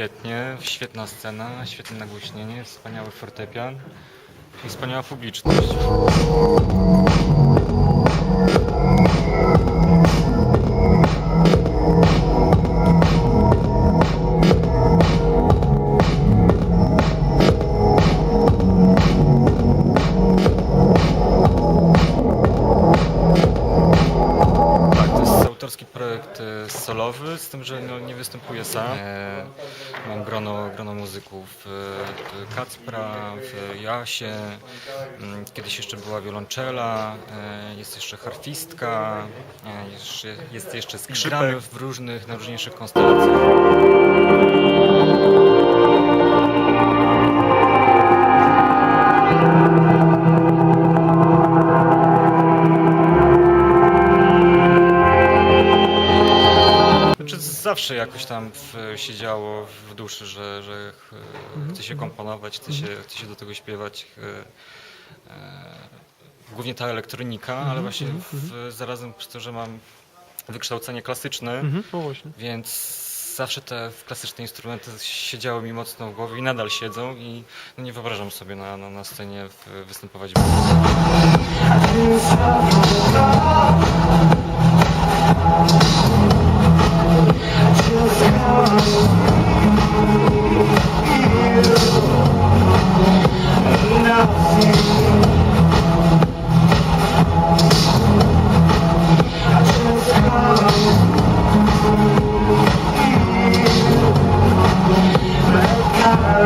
świetnie, świetna scena, świetne nagłośnienie, wspaniały fortepian i wspaniała publiczność. Autorski projekt e, solowy, z tym, że no, nie występuję sam. E, mam grono, grono muzyków e, Kacpra, w Jasie, mm, kiedyś jeszcze była wiolonczela, jest jeszcze harfistka, jest jeszcze skrzypek. Gramy w różnych, najróżniejszych konstelacjach. Znaczy zawsze jakoś tam w, się działo w duszy, że, że ch, chce się komponować, chce się, chce się do tego śpiewać. ch, e, głównie ta elektronika, ale właśnie w, zarazem przez to, że mam wykształcenie klasyczne, Mhm, no więc zawsze te klasyczne instrumenty siedziały mi mocno w głowie i nadal siedzą i no nie wyobrażam sobie na, na, na scenie występować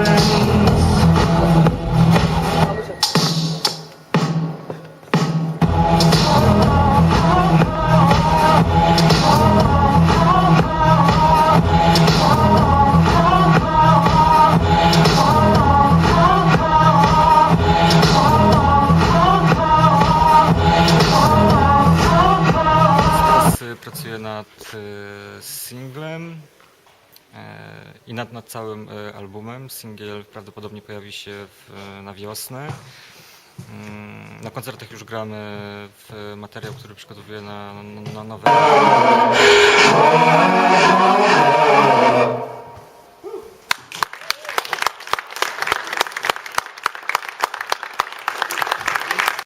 Thank pracuję nad y, singlem e, i nad, nad całym y, albumem. Singiel prawdopodobnie pojawi się w, na wiosnę. Mm, Na koncertach już gramy w materiał, który przygotowuję na, na, na nowe.